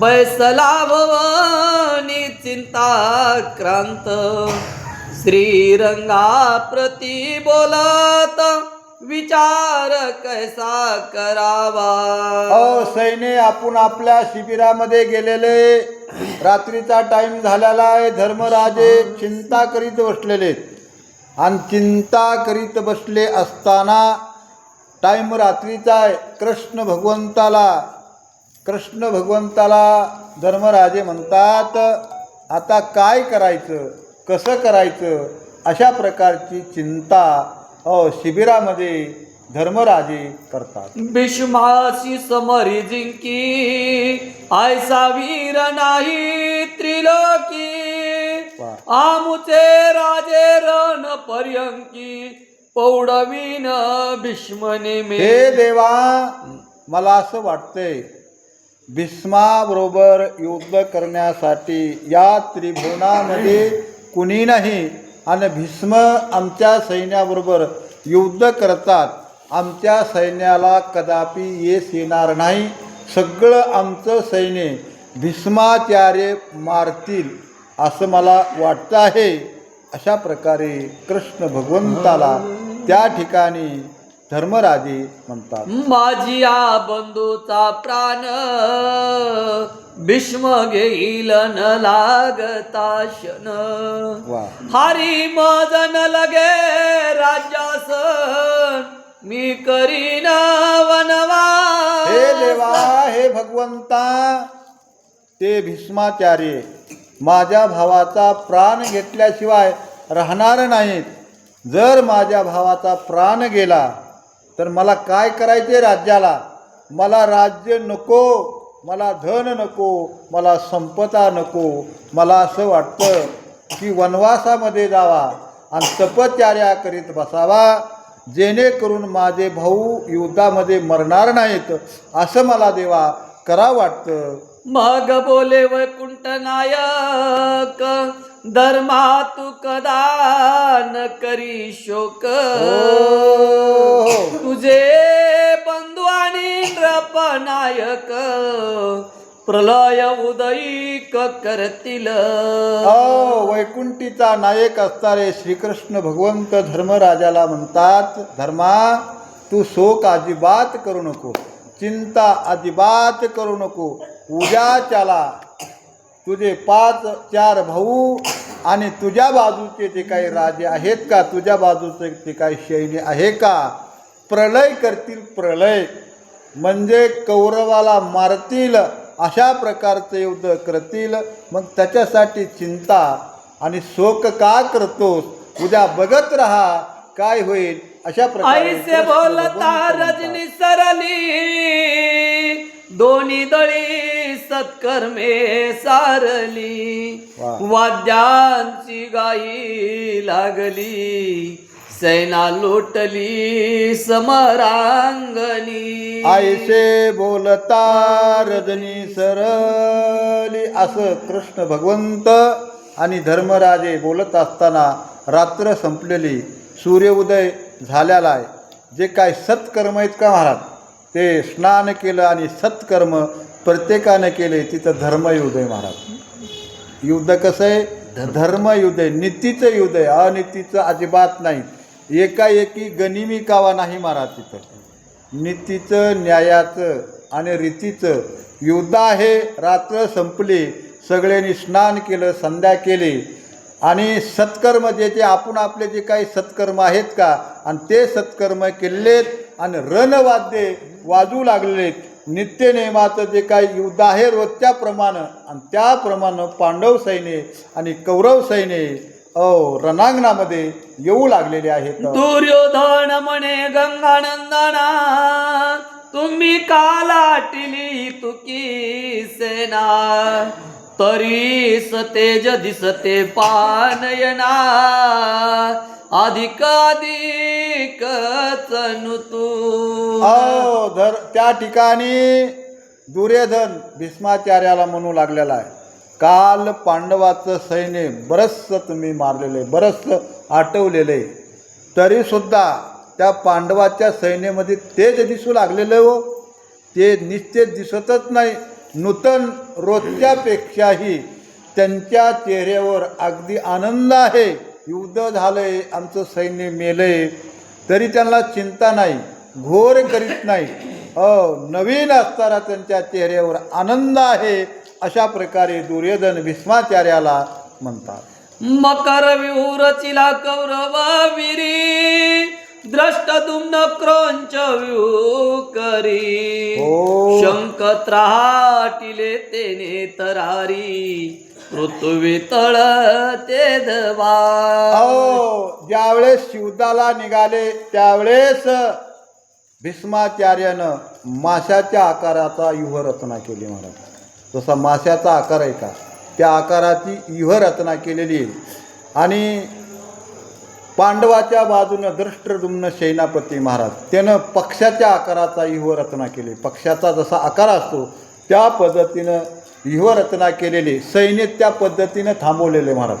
बैसला भवानी चिंताक्रांत. श्रीरंगा प्रती बोलत विचार कैसा करावा? सैन्य सैने आपण आपल्या शिबिरामध्ये गेलेले रात्रीचा टाइम झालेला आहे धर्मराजे चिंता करीत बसलेले. आणि चिंता करीत बसले असताना टाइम रात्रीचा आहे कृष्ण भगवंताला कृष्ण भगवंताला धर्मराजे म्हणतात आता काय करायचं कसं करायचं अशा प्रकारची चिंता शिबिरामध्ये धर्मराजे करतात भीष्माशी समरी जिंकी आयसा वीर नाही त्रिलोकी. आमुचे राजे रण पर्यंकी पौडवीन भीष्मने मे हे देवा मला असं वाटतंय भीष्माबरोबर युद्ध करण्यासाठी या त्रिभुवनामध्ये कुणी नाही. आणि भीष्म आमच्या सैन्याबरोबर युद्ध करतात. आमच्या सैन्याला कदापि येस येणार नाही. सगळं आमचं सैन्य भीष्माचार्य मारतील असं मला वाटतं आहे. अशा प्रकारे कृष्ण भगवंताला त्या ठिकाणी धर्मराजे म्हणतात. माझी या बंधूचा प्राण भीष्म घेईल न लागता शन हरी मजन लगे राज्यासन मी करीन वनवा हे देवा हे भगवंता ते भीष्माचार्य माझ्या भावाचा प्राण घेतल्याशिवाय राहणार नाहीत. जर माझ्या भावाचा प्राण गेला तर मला काय करायचे राज्याला? मला राज्य नको मला धन नको मला संपदा नको. मला असं वाटतं की वनवासामध्ये जावा आणि तपचार्या करीत बसावा. जेणेकरून माझे भाऊ युद्धामध्ये मरणार नाहीत असं मला देवा करा वाटतं. मग बोले वैकुंठ नायक धर्मा तू कदा न करी शोक. तुझे बंधू आणि नायक प्रलय उदयिक करतील वैकुंठीचा नायक असणारे श्रीकृष्ण भगवंत धर्मराजाला म्हणतात धर्मा तू शोक अजिबात करू नको चिंता अजिबात करू नको उद्याच्याला तुझे पाच चार भाऊ आणि तुझ्या बाजूचे जे काही राजे आहेत का? तुझ्या बाजूचे ते काही सैन्य आहे का? प्रलय करतील प्रलय. म्हणजे कौरवाला मारतील अशा प्रकारचं युद्ध करतील. मग त्याच्यासाठी चिंता आणि शोक का करतोस? उद्या बघत राहा काय होईल. अशा प्रकारे बोलता. रजनी सरली. दोन्ही दळी सत्कर्मे सारली. वाद्यांची गाई लागली. सैना लोटली समरांगणी. आयसे बोलता रजनी सरली. असं कृष्ण भगवंत आणि धर्मराजे बोलत असताना रात्र संपलेली. सूर्योदय झालेला आहे जे काय सत्कर्म आहेत का महाराज? ते स्नान केलं आणि सत्कर्म प्रत्येकानं केले तिथं धर्मयुदय महाराज. युद्ध कसं आहे? धर्मयुद्ध आहे नीतीचं युद्ध आहे अनितीचं अजिबात नाही. एकाएकी गनिमी कावा नाही महाराज तिथं. नीतीचं न्यायाचं आणि रीतीचं. युद्ध आहे रात्र संपली सगळ्यांनी स्नान केलं संध्या केली. आणि सत्कर्म जे जे आपण आपले जे काही सत्कर्म आहेत का आणि ते सत्कर्म केलेत आणि रणवाद्ये वाजू लागलेत. नित्यनेमाचं जे काही युद्ध आहे रोजच्याप्रमाणे आणि त्याप्रमाणे पांडव सैन्य आणि कौरव सैन्य ओ रणांगणामध्ये येऊ लागलेले आहेत. दुर्योधन म्हणे गंगानंदना तुम्ही काला टिली तुकी सेना. तरी सतेज दिसते पानयना अधिकाधिक तू. अहो धर त्या ठिकाणी दुर्योधन भीष्माचार्याला म्हणू लागलेला आहे काल पांडवाचं सैन्य बरंचसं तुम्ही मारलेलं आहे बरंचसं आटवलेलं आहे. तरीसुद्धा त्या पांडवाच्या सैन्यामध्ये तेज दिसू लागलेलं आहे हो. ते निश्चित दिसतच नाही. नूतन रोजच्यापेक्षाही त्यांच्या चेहऱ्यावर अगदी आनंद आहे. युद्ध झालंय आमचं सैन्य मेलंय तरी त्यांना चिंता नाही घोर करीत नाही. अ नवीन असताना त्यांच्या चेहऱ्यावर आनंद आहे अशा प्रकारे दुर्योधन भीष्माचार्याला म्हणतात. मकर विहुरचिला कौरवा विरी. द्रष्ट दुम्न क्रंच करी हो. शंख त्राटिले तेने तरारी पृथ्वी तळ ते दवा अहो ज्यावेळेस शिवदाला निघाले त्यावेळेस भीष्माचार्यानं माशाच्या आकाराचा युहरचना केली महाराज. जसा माशाचा आकार आहे का? त्या आकाराची युहरचना केलेली आहे. आणि पांडवाच्या बाजूनं दृष्टदुम्न सेनापती महाराज. त्यानं पक्षाच्या आकाराचा युहरचना केली. पक्षाचा जसा आकार असतो त्या पद्धतीनं युहरचना केलेली सैन्य त्या पद्धतीनं थांबवलेले महाराज.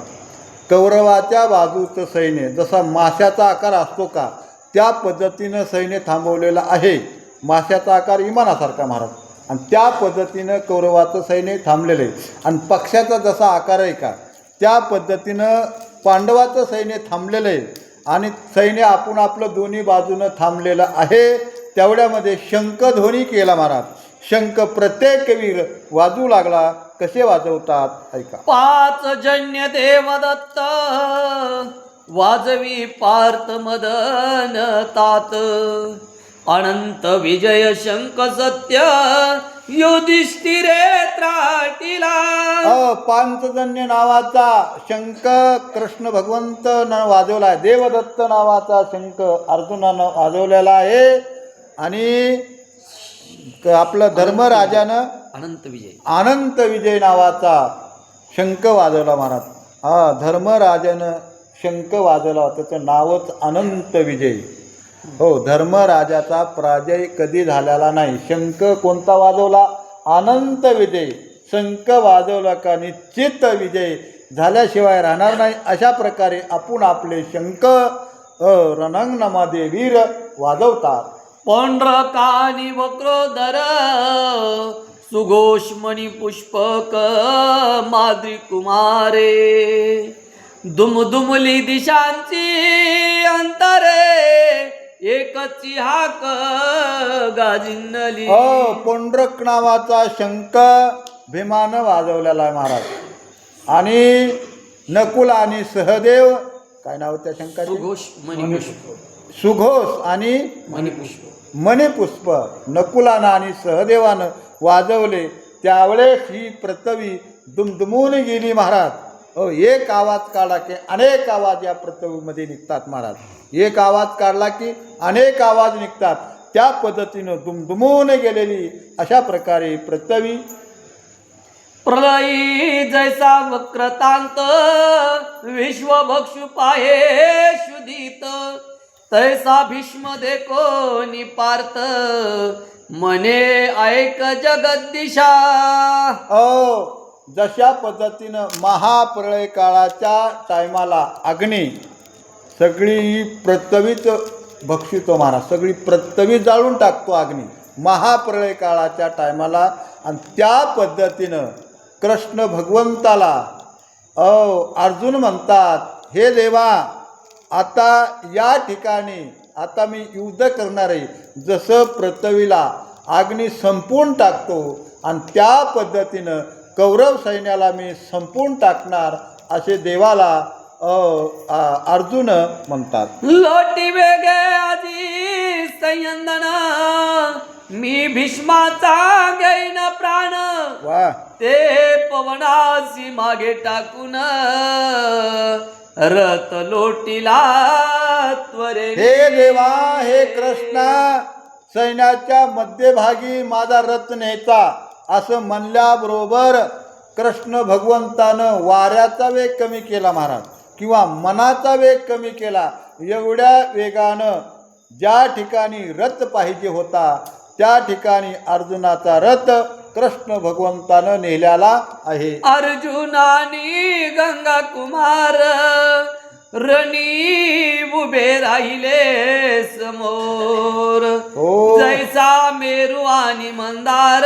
कौरवाच्या बाजूचं सैन्य जसा माशाचा आकार असतो का त्या पद्धतीनं सैन्य थांबवलेलं आहे. माशाचा आकार इमानासारखा महाराज. आणि त्या पद्धतीनं कौरवाचं सैन्य थांबलेलं आहे. आणि पक्षाचा जसा आकार आहे का त्या पद्धतीनं पांडवाचं सैन्य थांबलेलं आहे आणि सैन्य आपण आपलं दोन्ही बाजूनं थांबलेलं आहे. तेवढ्यामध्ये शंखध्वनी केला महाराज. शंख प्रत्येक वीर वाजू लागला. कसे वाजवतात? ऐका. पाच जन्य देवदत्त वाजवी पार्थ मदन तात. अनंत विजय शंख सत्य युधिष्ठिरे त्रा पांचजन्य नावाचा शंख कृष्ण भगवंत न वाजवला आहे देवदत्त नावाचा शंख अर्जुनानं वाजवलेला आहे. आणि आपलं धर्मराजानं अनंत विजय. अनंत विजय. नावाचा शंख वाजवला महाराज. हा धर्मराजानं शंख वाजवला. त्याचं नावच अनंत विजय. हो धर्मराजाचा पराजय कधी झालेला नाही. शंख कोणता वाजवला? अनंत विजय. शंख वाजवला का निश्चित विजय झाल्याशिवाय राहणार नाही. अशा प्रकारे आपण आपले शंख अ, रणांगणामध्ये वीर वाजवतात. पौंड्रकानि वक्रोदर सुघोष मणि पुष्पक माद्री कुमारे. दुमदुमली दिशांची अंतरे एकची हाक गाजिनली पोंड्रक नावाचा शंख भीमानं वाजवलेला आहे महाराज. आणि नकुल आणि सहदेव काय नाव त्या शंखाचे सुघोष मणिपुष्प. सुघोष आणि मणिपुष्प. मणिपुष्प. नकुलानं आणि सहदेवानं वाजवले. त्यावेळेस ही पृथ्वी दुमदुमून गेली महाराज. हो एक आवाज काढला की अनेक आवाज या पृथ्वीमध्ये निघतात महाराज. एक आवाज काढला की अनेक आवाज निघतात. त्या पद्धतीनं दुमदुमून गेलेली अशा प्रकारे पृथ्वी प्रलयी जैसा वक्रतांत विश्वभक्षु पाहे शुदित तैसा भीष्म देखो निपार्थ मने ऐक जगद्दिशा हो जशा पद्धतीनं महाप्रळय काळाच्या टायमाला अग्नी सगळी ही भक्षितो महाराज सगळी प्रतवी जाळून टाकतो अग्नी महाप्रळय काळाच्या टायमाला. आणि त्या पद्धतीनं कृष्ण भगवंताला. अ अर्जुन म्हणतात हे देवा आता या ठिकाणी आता मी युद्ध करणार आहे. जसं पृथ्वीला अग्नी संपून टाकतो आणि त्या पद्धतीनं कौरव सैन्याला मी संपून टाकणार असे देवाला अ, अर्जुन म्हणतात. लोटी वेगे आधी संयंदना. मी भीष्माचा घेईन प्राण. वा. ते पवनासी मागे टाकून रथ लोटीला त्वरे हे देवा हे कृष्णा सैन्याच्या मध्यभागी माझा रथ न्यायचा असं म्हणल्याबरोबर कृष्ण भगवंतानं वाऱ्याचा वेग कमी केला महाराज किंवा मनाचा वेग कमी केला. एवढ्या वेगानं ज्या ठिकाणी रथ पाहिजे होता त्या ठिकाणी अर्जुनाचा रथ कृष्ण भगवंतानं नेल्याला आहे. अर्जुनानी गंगा कुमार रणी उभे राहिले समोर. हो. जैसा मेरू आणि मंदार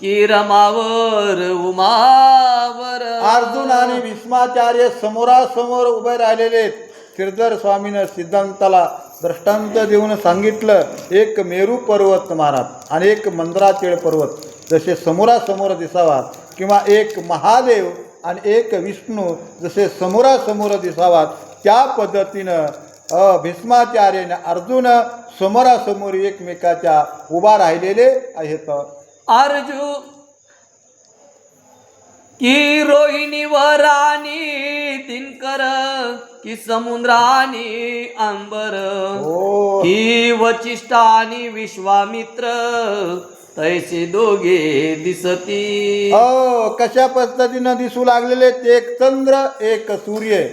की रमावर उमावर. अर्जुन आणि भीष्माचार्य समोरासमोर उभे राहिलेले आहेत. श्रीधर स्वामीनं सिद्धांताला दृष्टांत देऊन सांगितलं एक मेरू पर्वत महाराज आणि एक मंद्राचेळ पर्वत. जसे समोरासमोर दिसावा किंवा एक महादेव आणि एक विष्णू जसे समोरासमोर दिसावात त्या पद्धतीनं अ, भीष्माचार्याने अर्जुन समोरासमोर एकमेकाच्या उभा राहिलेले आहेत. अर्जुन की रोहिणी वराणी दिनकर की समुद्रानी अंबर हो. की वचिष्ठ आणि विश्वामित्र तैसे दोघे दिसती. हो कशा पद्धतीनं दिसू लागलेले ते एक चंद्र एक सूर्य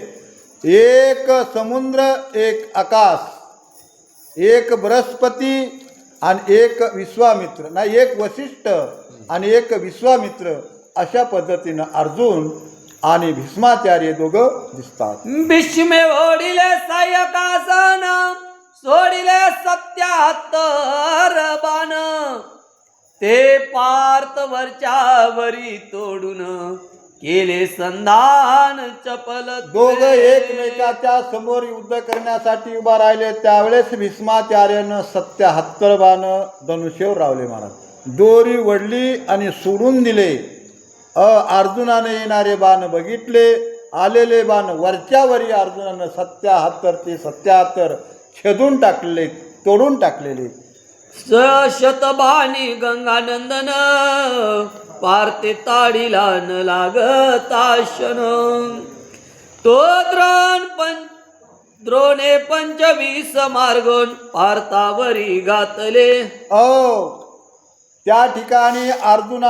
एक समुद्र एक आकाश एक बृहस्पती आणि एक विश्वामित्र. नाही एक वशिष्ठ आणि एक विश्वामित्र. अशा पद्धतीनं अर्जुन आणि भीष्माचार्य दोघं दिसतात. भीष्मे ओढिले सायकासन सोडिले सत्याहत्तर बाण ते पार्थ वरच्या वरी तोडून केले संधान चपल दोघं एकमेकाच्या समोर युद्ध करण्यासाठी उभा राहिले. त्यावेळेस भीष्माचार्यानं सत्याहत्तर बाण धनुष्यवर रावले महाराज. दोरी वडली आणि सोडून दिले. अ अर्जुनाने येणारे बाण बघितले. आलेले बाण वरच्या वरी अर्जुनानं सत्याहत्तरचे सत्याहत्तर छेदून टाकलेले तोडून टाकलेले. स शतबाणी गंगानंदन पारते ताडीला न लागताशन तो द्रोण पं द्रोणे पंचवीस मार्गोन पार्थावरी घातले अ त्या ठिकाणी अर्जुनाने